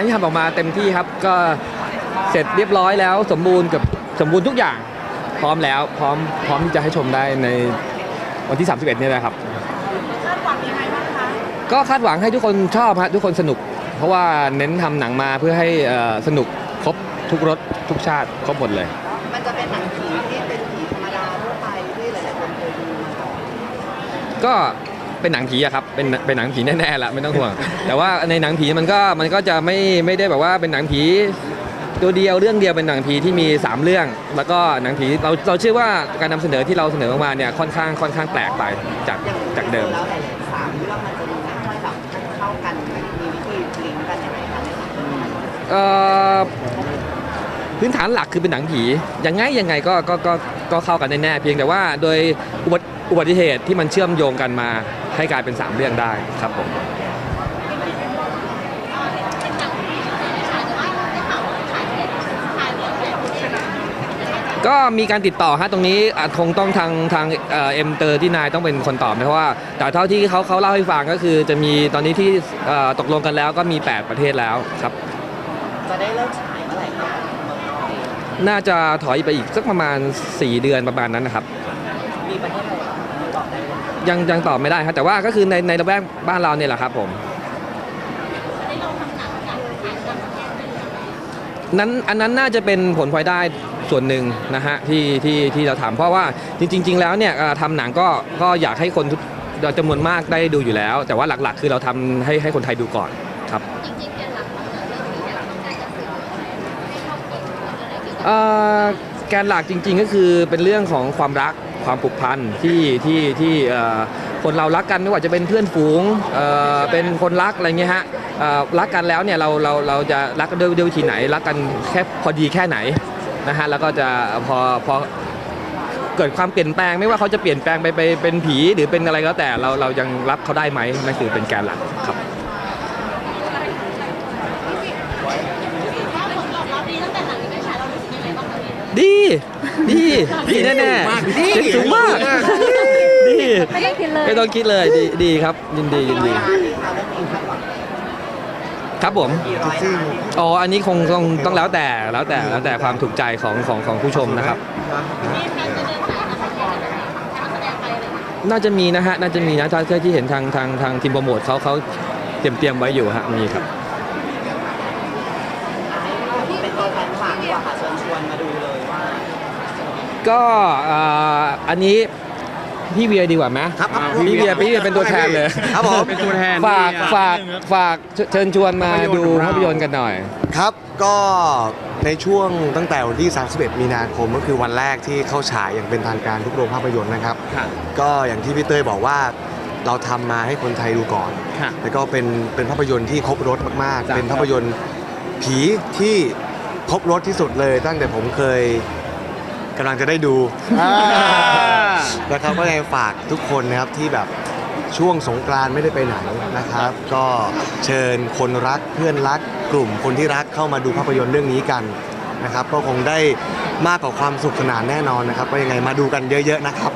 านที่ทำออกมาเต็มที่ครับ ก็เสร็จเรียบร้อยแล้ว สมบูรณ์กับสมบูรณ์ทุกอย่าง พร้อมแล้วพร้อมพร้อมที่จะให้ชมได้ในวันที่ 31เนี่ยนะครับ คาดหวังยังไงบ้างคะก็คาดหวังให้ทุกคนชอบฮะทุกคนสนุก เพราะว่าเน้นทำหนังมาเพื่อให้เอ่อสนุกครบทุกรสทุกชาติครบหมดเลย มันจะเป็นหนังผีที่เป็นผีธรรมดาทั่วไปที่หลายๆคนเคยดูมาก่อนก็ เป็นหนังผีอะครับเป็นเป็นหนังผีแน่ๆละไม่ต้องห่วง แต่ว่าในหนังผีมันก็มันก็จะไม่ไม่ได้แบบว่าเป็นหนังผีตัวเดียวเรื่องเดียวเป็นหนังผีที่มี 3 เรื่อง แล้วก็หนังผีเราเราเชื่อว่าการนำเสนอที่เราเสนอออกมาเนี่ยค่อนข้างค่อนข้างแปลกไปจากอย่างจากเดิมแล้วหลายๆสามเรื่องมันจะมีไม่ค่อยแบบเข้ากันมีวิธีลิงก์กันยังไงคะในสามเรื่องนี้เอ่อพื้นฐานหลักคือเป็นหนังผียังไงยังไงก็ก็ก็ ก็เข้ากันแน่ๆเพียงแต่ว่าโดยอุบัติอุบัติเหตุที่มันเชื่อมโยงกันมาให้กลายเป็น 3 เรื่องได้ครับผมก็มีการติดต่อฮะตรงนี้อาจคงต้องทางทางเอ็มเตอร์ที่นายต้องเป็นคนตอบนะเพราะว่าแต่เท่าที่เขาเขาเล่าให้ฟังก็คือจะมีตอนนี้ที่ตกลงกันแล้วก็มี 8 ประเทศแล้วครับ จะได้เริ่มฉายเมื่อไหร่คะเมือง นอกเองน่าจะถอยไปอีกสักประมาณ 4 เดือนประมาณนั้นนะครับ มีประเทศอะไรบ้างคะบอกได้ไหมยังยังตอบไม่ได้ครับแต่ว่าก็คือในในระแวกบ้านเราเนี่ยแหละครับผม นั้นอันนั้นน่าจะเป็นผลพลอยได้ส่วนหนึ่งนะฮะที่ที่ที่เราทำเพราะว่าจริง ๆ แล้วเนี่ยเอ่อทำหนังก็ก็อยากให้คนทุกจำนวนมากได้ดูอยู่แล้ว แต่ว่าหลักๆ คือเราทำให้ให้คนไทยดูก่อนครับ จริงๆแกนหลักของเรื่องนี้เนี่ยต้องการจะสื่อให้ครอบครัวอะไร เกี่ยวกับเอ่อแกนหลักจริงๆก็คือเป็นเรื่องของความรักความผูกพันที่ที่ที่เอ่อคนเรารักกันไม่ว่าจะเป็นเพื่อนฝูงเอ่อเป็นคนรักอะไรเงี้ยฮะเอ่อรักกันแล้วเนี่ยเราเราเราจะรักกันด้วยด้วยวิธีไหน รักกันแค่พอดีแค่ไหนนะฮะแล้วก็จะพอพอเกิดความเปลี่ยนแปลงไม่ว่าเขาจะเปลี่ยนแปลงไปไปเป็นผีหรือเป็นอะไรก็แล้วแต่เราเรายังรับเขาได้ไหมนั่นคือเป็นแกนหลักครับ ถ้าผลตอบรับดีตั้งแต่หนังนี้ไปฉายเรารู้สึกยังไงบ้างคะพี่ ดี ดีดีแน่แน่ๆเสียงสูงมากดีไม่ได้คิดเลยไม่ต้องคิดเลยดีดีครับ ยินดียินดีร้านนี้ค่ะเรื่องนี้คาดหวังครับผมกี่ร้อยล้านอ๋ออันนี้คงต้องต้องแล้วแต่แล้วแต่แล้วแต่ความถูกใจของของของผู้ชมนะครับมีแฟนจะเดินสายนักแสดงอะไรนักแสดงไปอะไรไหมน่าจะมีนะฮะน่าจะมีนะถ้าถ้าที่เห็นทางทางทางทีมโปรโมทเขาเขาเตรียมเตรียมไว้อยู่ฮะมีครับให้เป็นตัวแทนฝากดีกว่าค่ะเชิญชวนมาดูเลยว่า ก็เอ่ออันนี้พี่เวียดีกว่าไหมครับครับ พี่เวียพี่เวียเป็นตัวแทนเลยครับผม เป็นตัวแทนฝากที่ฝากฝากเชิญชวนมาภาพยนตร์ดูของเราภาพยนตร์กันหน่อย ครับก็ในช่วงตั้งแต่วันที่ 31 มีนาคมก็คือวันแรกที่เข้าฉายอย่างเป็นทางการทุกโรงภาพยนตร์นะครับ ค่ะ ก็อย่างที่พี่เต้ยบอกว่าเราทำมาให้คนไทยดูก่อน ค่ะ แล้วก็เป็นเป็นภาพยนตร์ที่ครบรถมาก จ้ะ ๆ เป็นภาพยนตร์ผีที่ครบรถที่สุดเลย ตั้งแต่ผมเคย กำลังจะได้ดูนะครับก็ยังฝากทุกคนนะครับที่แบบช่วงสงกรานต์ไม่ได้ไปไหนนะครับ ก็เชิญคนรักเพื่อนรักกลุ่มคนที่รักเข้ามาดูภาพยนตร์เรื่องนี้กันนะครับ ก็คงได้มากกว่าความสุขสนานแน่นอนนะครับ ก็ยังไงมาดูกันเยอะ ๆ นะครับ